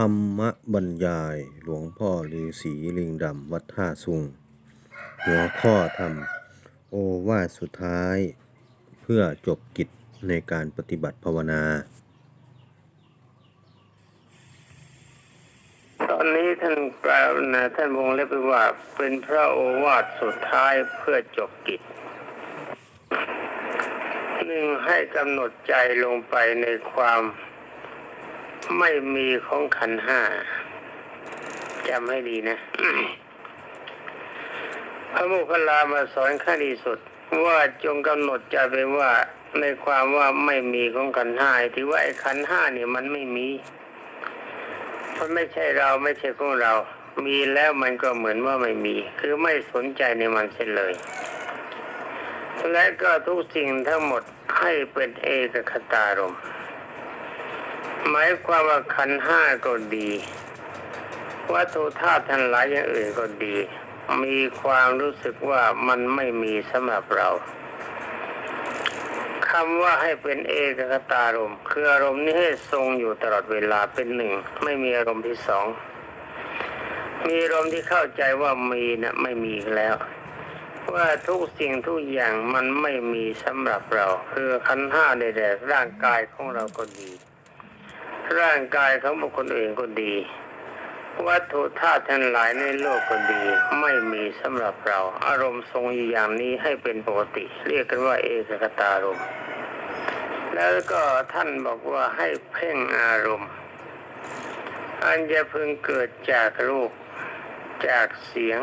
ธรรมบรรยายหลวงพ่อฤาษีลิงดำวัดท่าสุง หัวข้อธรรม โอวาสุดท้าย เพื่อจบกิจในการปฏิบัติภาวนา ตอนนี้ท่านกล่าวนะท่านวงเล็บไปว่าเป็นพระโอวาทสุดท้ายเพื่อจบกิจหนึ่งให้กำหนดใจลงไปในความ ไม่มีของขันห้าจำให้ดีนะ พระโมุคลามาสอนขั้นที่สุด ว่าจงกำหนดใจไปว่าในความว่าไม่มีของขันห้าที่ว่าไอ้ขันห้าเนี่ยมันไม่มีมันไม่ใช่เราไม่ใช่ของเรา มีแล้วมันก็เหมือนว่าไม่มี คือไม่สนใจในมันเสียเลย และก็ทุกสิ่งทั้งหมดให้เป็นเอกคตารมณ์ หมายความว่าขันห้าก็ดี วัตถุธาตุทั้งหลายอย่างอื่นก็ดี มีความรู้สึกว่ามันไม่มีสำหรับเราคำว่าให้เป็นเอกคตารมคืออารมณ์นี้ให้ทรงอยู่ตลอดเวลาเป็นหนึ่ง ไม่มีอารมณ์ที่สองมีอารมณ์ที่เข้าใจว่ามีนะไม่มีแล้ว ว่าทุกสิ่งทุกอย่างมันไม่มีสำหรับเรา คือขันห้าในแดๆร่างกายของเราก็ดี ร่างกายของบุคคลอื่นก็ดี วัตถุธาตุทั้งหลายในโลกก็ดี ไม่มีสำหรับเรา อารมณ์ทรงอยู่อย่างนี้ให้เป็นปกติ เรียกกันว่าเอกคตารมณ์แล้วก็ท่านบอกว่าให้เพ่งอารมณ์ อันจะพึงเกิดจากรูป จากเสียง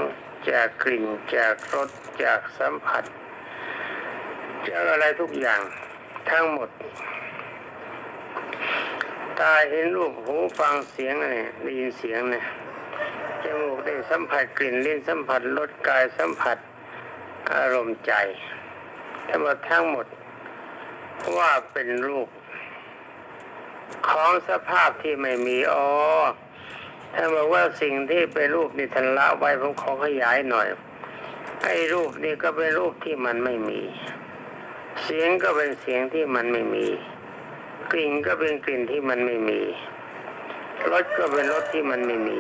จากกลิ่น จากรสจากสัมผัสจากอะไรทุกอย่างทั้งหมด ตาเห็นรูปหูฟังเสียงอะไรได้ยินเสียงเนี่ยจมูกได้สัมผัสกลิ่นลิ้นสัมผัสรสกายสัมผัสอารมณ์ใจทั้งหมดทั้งหมดว่าเป็นรูป ของสภาพที่ไม่มีอ๋อท่านบอกว่าสิ่งที่เป็นรูปนี่ทันละไว้ผมขอขยายหน่อยไอ้รูปนี่ก็เป็นรูปที่มันไม่มี เสียงก็เป็นเสียงที่มันไม่มี กลิ่นก็เป็นกลิ่นที่มันไม่มีรสก็เป็นรสที่มันไม่มี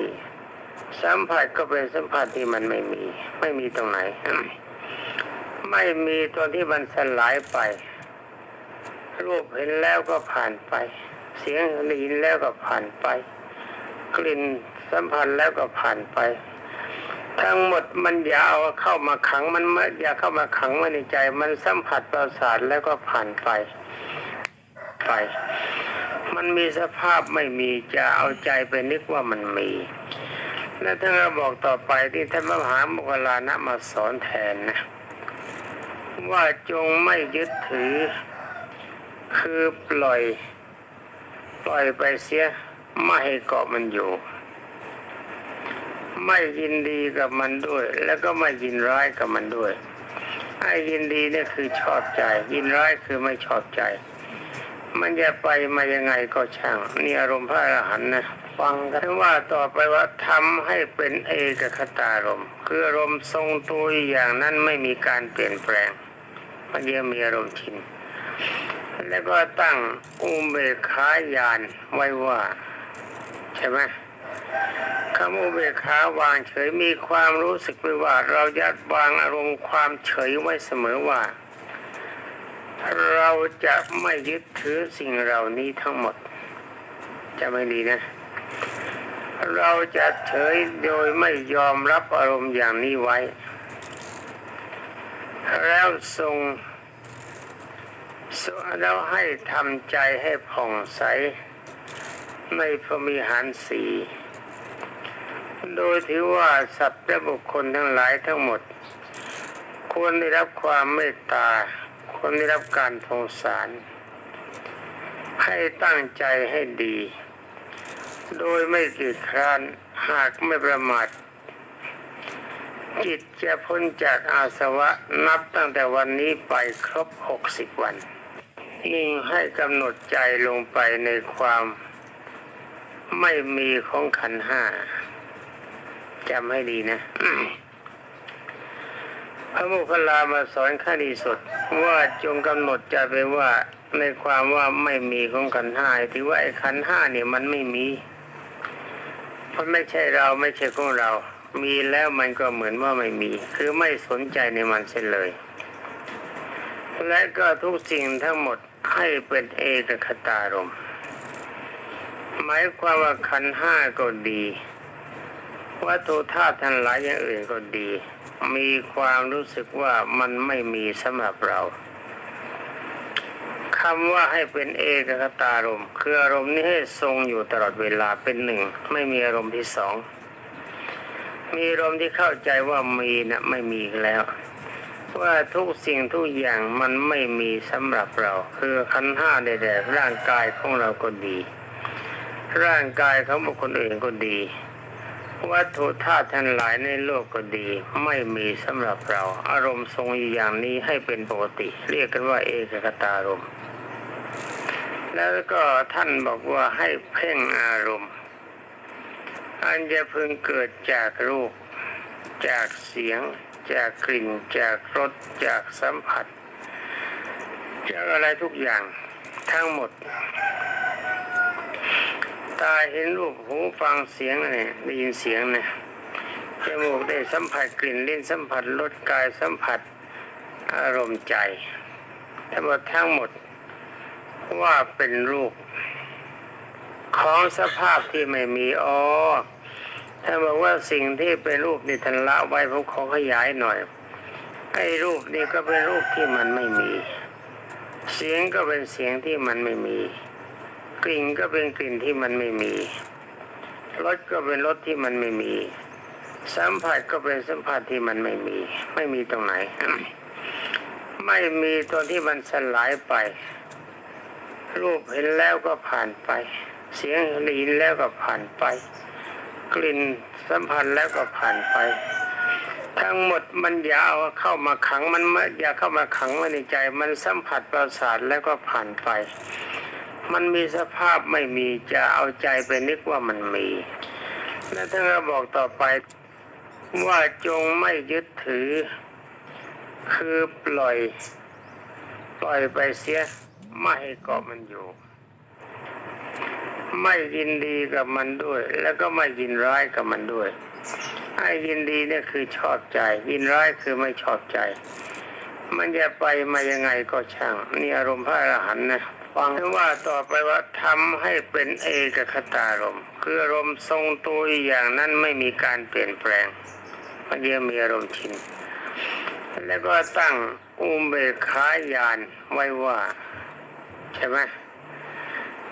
สัมผัสก็เป็นสัมผัสที่มันไม่มี ไม่มีตรงไหน ไม่มีตัวที่มันสลายไป รูปเห็นแล้วก็ผ่านไป เสียงได้ยินแล้วก็ผ่านไป กลิ่นสัมผัสแล้วก็ผ่านไป ทั้งหมดมันอย่าเอาเข้ามาขังมันไม่อย่าเข้ามาขังไว้ในใจ มันสัมผัสประสาทแล้วก็ผ่านไป ไป มันมีสภาพไม่มีจะเอาใจไปนึกว่ามันมี และท่านก็บอกต่อไปที่ท่านมหาโมคคลลานะมาสอนแทนนะ ว่าจงไม่ยึดถือ คือปล่อย ปล่อยไปเสียไม่ให้เกาะมันอยู่ ไม่ยินดีกับมันด้วย แล้วก็ไม่ยินร้ายกับมันด้วยไอ้ยินดีเนี่ยคือชอบใจ ยินร้ายคือไม่ชอบใจ มันจะไปมายังไงก็ช่างนี่อารมณ์พระอรหันต์นะฟังกันว่าต่อไปว่าทำให้เป็นเอกคตารมคืออารมณ์ทรงตัวอย่างนั้นไม่มีการเปลี่ยนแปลง มันยังมีอารมณ์ชินแล้วก็ตั้งอุเบกขายานไว้ว่า ใช่ไหมคำอุเบกขาวางเฉยมีความรู้สึกไปว่า เราจะวางอารมณ์ความเฉยไว้เสมอว่า เราจะไม่ยึดถือสิ่งเหล่านี้ทั้งหมด จะไม่ดีนะ เราจะเฉยโดยไม่ยอมรับอารมณ์อย่างนี้ไว้ แล้วทรงแล้วให้ทำใจให้ผ่องใส ในพรมิหารสีโดยถือว่าสัตว์และบุคคลทั้งหลายทั้งหมด ควรได้รับความเมตตา ควรได้รับการสงสาร ให้ตั้งใจให้ดี โดยไม่กีดคร้านหากไม่ประมาทจิตจะพ้นจากอาสวะนับตั้งแต่วันนี้ไปครบหกสิบวัน ยิ่งให้กำหนดใจลงไปในความไม่มีของขันห้าจำให้ดีนะ พระโมุคลามาสอนขั้นที่สุด ว่าจงกำหนดใจไปว่าในความว่าไม่มีของขันห้าที่ว่าไอ้ขันห้าเนี่ยมันไม่มีมันไม่ใช่เราไม่ใช่ของเรา มีแล้วมันก็เหมือนว่าไม่มี คือไม่สนใจในมันเสียเลย และก็ทุกสิ่งทั้งหมดให้เป็นเอกคตารมหมายความว่าขันห้าก็ดี วัตถุธาตุทั้งหลายอย่างอื่นก็ดี มีความรู้สึกว่ามันไม่มีสำหรับเราคำว่าให้เป็นเอกคตารมคืออารมณ์นี้ให้ทรงอยู่ตลอดเวลาเป็นหนึ่ง ไม่มีอารมณ์ที่สองมีอารมณ์ที่เข้าใจว่ามีนะไม่มีแล้ว ว่าทุกสิ่งทุกอย่างมันไม่มีสำหรับเรา คือขันห้าใดๆร่างกายของเราก็ดี ร่างกายของบุคคลอื่นก็ดี วัตถุธาตุทั้งหลายในโลกก็ดี ไม่มีสำหรับเรา อารมณ์ทรงอยู่อย่างนี้ให้เป็นปกติ เรียกกันว่าเอกคตารมณ์แล้วก็ท่านบอกว่าให้เพ่งอารมณ์ อันจะพึงเกิดจากรูป จากเสียง จากกลิ่น จากรส จากสัมผัส จากอะไรทุกอย่างทั้งหมด เห็นรูปหูฟังเสียงเนี่ยได้ยินเสียงเนี่ยจมูกได้สัมผัสกลิ่นลิ้นสัมผัสรสกายสัมผัสอารมณ์ใจทั้งหมดทั้งหมดว่าเป็นรูป ของสภาพที่ไม่มีอ๋อถ้าบอกว่าสิ่งที่เป็นรูปนี่ทันละไว้ผมขอขยายหน่อยไอ้รูปนี่ก็เป็นรูปที่มันไม่มี เสียงก็เป็นเสียงที่มันไม่มี กลิ่นก็เป็นกลิ่นที่มันไม่มีรสก็เป็นรสที่มันไม่มี สัมผัสก็เป็นสัมผัสที่มันไม่มี ไม่มีตรงไหน ไม่มีตัวที่มันสลายไป รูปเห็นแล้วก็ผ่านไป เสียงได้ยินแล้วก็ผ่านไป กลิ่นสัมผัสแล้วก็ผ่านไป ทั้งหมดมันอย่าเอาเข้ามาขังมันไม่อย่าเข้ามาขังไว้ในใจ มันสัมผัสประสาทแล้วก็ผ่านไป มันมีสภาพไม่มีจะเอาใจไปนึกว่ามันมีและท่านก็บอกต่อไปว่าจงไม่ยึดถือ คือปล่อย ปล่อยไปเสียไม่ให้เกาะมันอยู่ ไม่ยินดีกับมันด้วย แล้วก็ไม่ยินร้ายกับมันด้วยไอ้ยินดีเนี่ยคือชอบใจ ยินร้ายคือไม่ชอบใจ มันจะไปมายังไงก็ช่างนี่อารมณ์พระอรหันต์นะฟังว่าต่อไปว่าทำให้เป็นเอกคตารมคืออารมณ์ทรงตัวอย่างนั้นไม่มีการเปลี่ยนแปลงมันยังมีอารมณ์ชินแล้วก็ตั้งอุเบกขาญาณไว้ว่า ใช่ไหม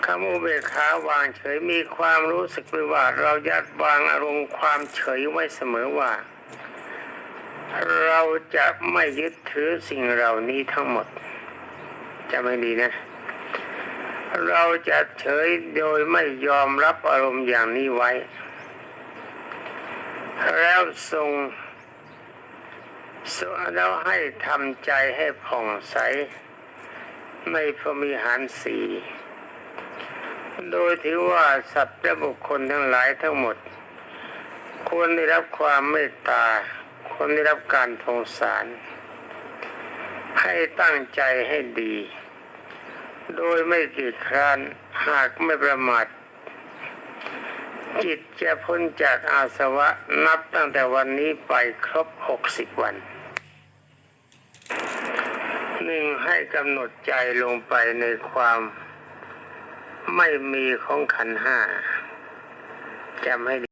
คำอุเบกขาวางเฉยมีความรู้สึกไปว่า เรายัดวางอารมณ์ความเฉยไว้เสมอว่า เราจะไม่ยึดถือสิ่งเหล่านี้ทั้งหมด จะไม่ดีนะ เราจะเฉยโดยไม่ยอมรับอารมณ์อย่างนี้ไว้ แล้วทรงส่วนแล้วให้ทำใจให้ผ่องใสในพรมิหารสีโดยถือว่าสัตว์และบุคคลทั้งหลายทั้งหมด ควรได้รับความเมตตา ควรได้รับการทงสาร ให้ตั้งใจให้ดี โดยไม่กีดคร้านหากไม่ประมาทจิตจะพ้นจากอาสวะนับตั้งแต่วันนี้ไปครบหกสิบวันหนึ่งให้กำหนดใจลงไปในความ ไม่มีของขันห้าจำให้ดี